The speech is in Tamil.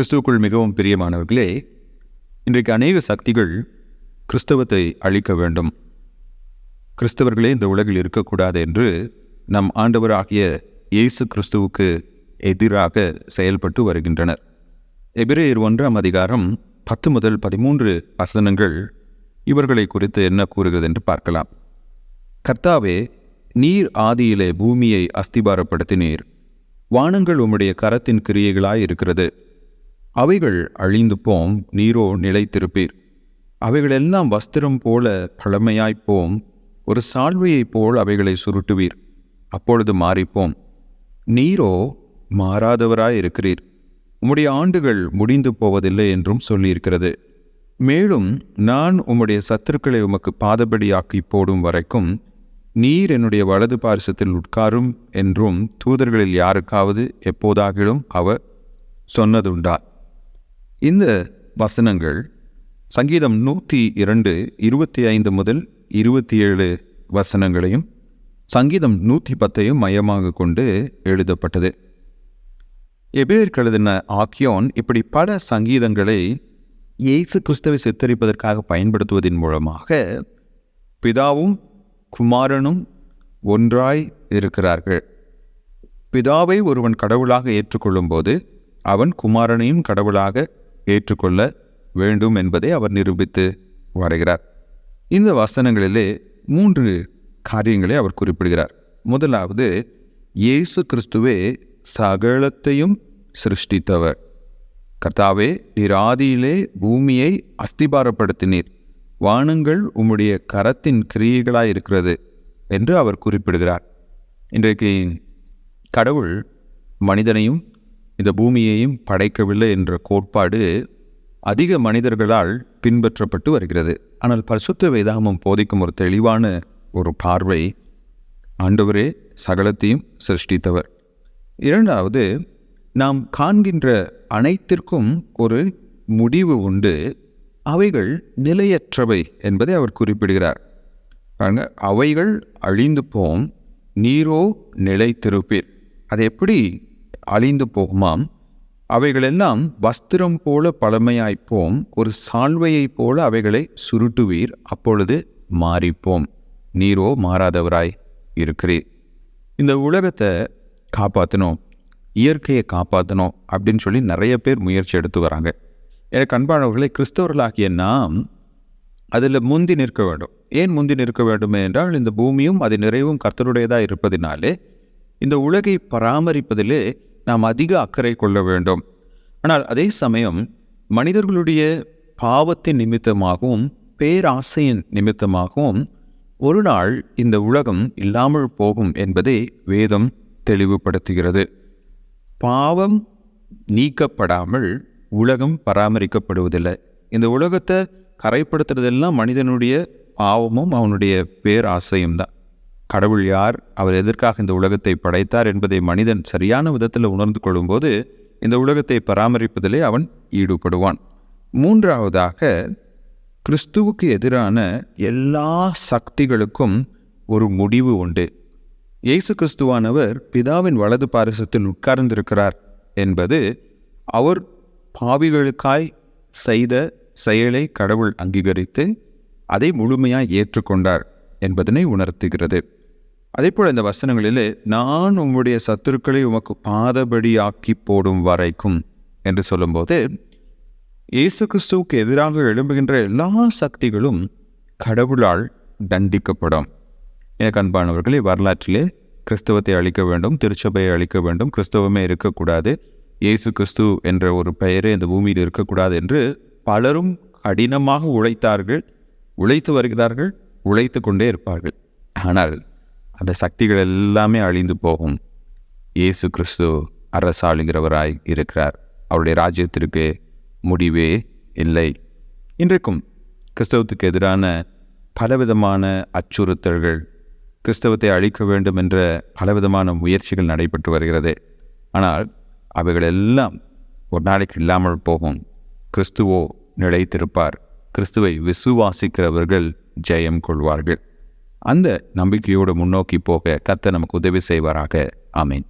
கிறிஸ்துவுக்குள் மிகவும் பிரியமானவர்களே இன்றைக்கு அநேக சக்திகள் கிறிஸ்தவத்தை அழிக்க வேண்டும். கிறிஸ்தவர்களே இந்த உலகில் இருக்கக்கூடாது என்று நம் ஆண்டவராகிய இயேசு கிறிஸ்துவுக்கு எதிராக செயல்பட்டு வருகின்றனர். எபிரேயர் ஒன்றாம் அதிகாரம் பத்து முதல் பதிமூன்று வசனங்கள் இவர்களை குறித்து என்ன கூறுகிறது என்று பார்க்கலாம். கர்த்தாவே நீர் ஆதியிலே பூமியை அஸ்திபாரப்படுத்தினீர். வானங்கள் உம்முடைய கரத்தின் கிரியைகளாய் இருக்கிறது அவைகள் அழிந்து போம் நீரோ நிலைத்திருப்பீர். அவைகளெல்லாம் வஸ்திரம் போல பழமையாய்ப் போம் ஒரு சால்வையைப் போல் அவைகளை சுருட்டுவீர். அப்பொழுது மாறிப்போம். நீரோ மாறாதவராய் இருக்கிறீர் உம்முடைய ஆண்டுகள் முடிந்து போவதில்லை என்றும் சொல்லியிருக்கிறது. மேலும் நான் உம்முடைய சத்துருக்களை உமக்கு பாதபடியாக்கி போடும் வரைக்கும் நீர் என்னுடைய வலது பாரிசத்தில் உட்காரும் என்றும் தூதர்களில் யாருக்காவது எப்போதாகிலும் அவர் சொன்னதுண்டா? இந்த வசனங்கள் சங்கீதம் நூற்றி இரண்டு இருபத்தி ஐந்து முதல் இருபத்தி ஏழு வசனங்களையும் சங்கீதம் நூற்றி பத்தையும் மையமாக கொண்டு எழுதப்பட்டது. எபேர் கழுதின ஆக்கியோன் இப்படி பல சங்கீதங்களை இயேசு கிறிஸ்தவை சித்தரிப்பதற்காக பயன்படுத்துவதன் மூலமாக பிதாவும் குமாரனும் ஒன்றாய் இருக்கிறார்கள். பிதாவை ஒருவன் கடவுளாக ஏற்றுக்கொள்ளும்போது அவன் குமாரனையும் கடவுளாக ஏற்றுக்கொள்ள வேண்டும் என்பதை அவர் நிரூபித்து வருகிறார். இந்த வசனங்களிலே மூன்று காரியங்களை அவர் குறிப்பிடுகிறார். முதலாவது இயேசு கிறிஸ்துவே சகலத்தையும் சிருஷ்டித்தவர். கர்த்தாவே நீர் பூமியை அஸ்திபாரப்படுத்தினீர். வானங்கள் உம்முடைய கரத்தின் கிரியைகளாயிருக்கிறது என்று அவர் குறிப்பிடுகிறார். இன்றைக்கு கடவுள் மனிதனையும் இந்த பூமியையும் படைக்கவில்லை என்ற கோட்பாடு அதிக மனிதர்களால் பின்பற்றப்பட்டு வருகிறது. ஆனால் பரிசுத்த வேதாகமம் போதிக்கும் ஒரு தெளிவான ஒரு பார்வை ஆண்டவரே சகலத்தையும் சிருஷ்டித்தவர். இரண்டாவது நாம் காண்கின்ற அனைத்திற்கும் ஒரு முடிவு உண்டு. அவைகள் நிலையற்றவை என்பதை அவர் குறிப்பிடுகிறார். அவைகள் அழிந்து போம் நீரோ நிலைத்திருப்பீர். அது எப்படி அழிந்து போகுமாம். அவைகளெல்லாம் வஸ்திரம் போல பழமையாய்ப்போம். ஒரு சால்வையைப் போல அவைகளை சுருட்டுவீர். அப்பொழுது மாறிப்போம். நீரோ மாறாதவராய் இருக்கிறீர். இந்த உலகத்தை காப்பாற்றணும் இயற்கையை காப்பாற்றணும் அப்படின்னு சொல்லி நிறைய பேர் முயற்சி எடுத்து வராங்க. எனக்கு அன்பானவர்களை கிறிஸ்தவர்களாகிய நாம் அதில் முந்தி நிற்க வேண்டும். ஏன் முந்தி நிற்க வேண்டும் என்றால் இந்த பூமியும் அது நிறைவும் கர்த்தருடையதாக இருப்பதினாலே இந்த உலகை பராமரிப்பதிலே நாம் அதிக அக்கறை கொள்ள வேண்டும். ஆனால் அதே சமயம் மனிதர்களுடைய பாவத்தின் நிமித்தமாகவும் பேராசையின் நிமித்தமாகவும் ஒரு நாள் இந்த உலகம் இல்லாமல் போகும் என்பதை வேதம் தெளிவுபடுத்துகிறது. பாவம் நீக்கப்படாமல் உலகம் பராமரிக்கப்படுவதில்லை. இந்த உலகத்தை கரைப்படுத்துறதெல்லாம் மனிதனுடைய பாவமும் அவனுடைய பேராசையும் தான். கடவுள் யார்? அவர் எதற்காக இந்த உலகத்தை படைத்தார் என்பதை மனிதன் சரியான விதத்தில் உணர்ந்து கொள்ளும்போது இந்த உலகத்தை பராமரிப்பதிலே அவன் ஈடுபடுவான். மூன்றாவதாக கிறிஸ்துவுக்கு எதிரான எல்லா சக்திகளுக்கும் ஒரு முடிவு உண்டு. இயேசு கிறிஸ்துவானவர் பிதாவின் வலது பாரிசத்தில் உட்கார்ந்திருக்கிறார் என்பது அவர் பாவிகளுக்காய் செய்த செயலை கடவுள் அங்கீகரித்து அதை முழுமையாக ஏற்றுக்கொண்டார் என்பதனை உணர்த்துகிறது. அதே போல் இந்த வசனங்களிலே நான் உம்முடைய சத்துருக்களை உமக்கு பாதபடியாக்கி போடும் வரைக்கும் என்று சொல்லும்போது இயேசு கிறிஸ்துவுக்கு எதிராக எழும்புகின்ற எல்லா சக்திகளும் கடவுளால் தண்டிக்கப்படும். எனக்கு அன்பானவர்களே வரலாற்றிலே கிறிஸ்தவத்தை அழிக்க வேண்டும் திருச்சபையை அழிக்க வேண்டும் கிறிஸ்தவமே இருக்கக்கூடாது இயேசு கிறிஸ்து என்ற ஒரு பெயரே இந்த பூமியில் இருக்கக்கூடாது என்று பலரும் கடினமாக உழைத்தார்கள் உழைத்து வருகிறார்கள் உழைத்து கொண்டே இருப்பார்கள். ஆனால் அந்த சக்திகள் எல்லாமே அழிந்து போகும். இயேசு கிறிஸ்து அரசாளுகிறவராய் இருக்கிறார். அவருடைய ராஜ்யத்திற்கு முடிவே இல்லை. இன்றைக்கும் கிறிஸ்தவத்துக்கு எதிரான பலவிதமான அச்சுறுத்தல்கள் கிறிஸ்தவத்தை அழிக்க வேண்டும் என்ற பலவிதமான முயற்சிகள் நடைபெற்று வருகிறது. ஆனால் அவைகள் எல்லாம் ஒரு நாளைக்கு இல்லாமல் போகும். கிறிஸ்துவோ நிலைத்திருப்பார். கிறிஸ்துவை விசுவாசிக்கிறவர்கள் ஜெயம் கொள்வார்கள். அந்த நம்பிக்கையோடு முன்னோக்கி போக கத்தை நமக்கு உதவி செய்வாராக. ஆமீன்.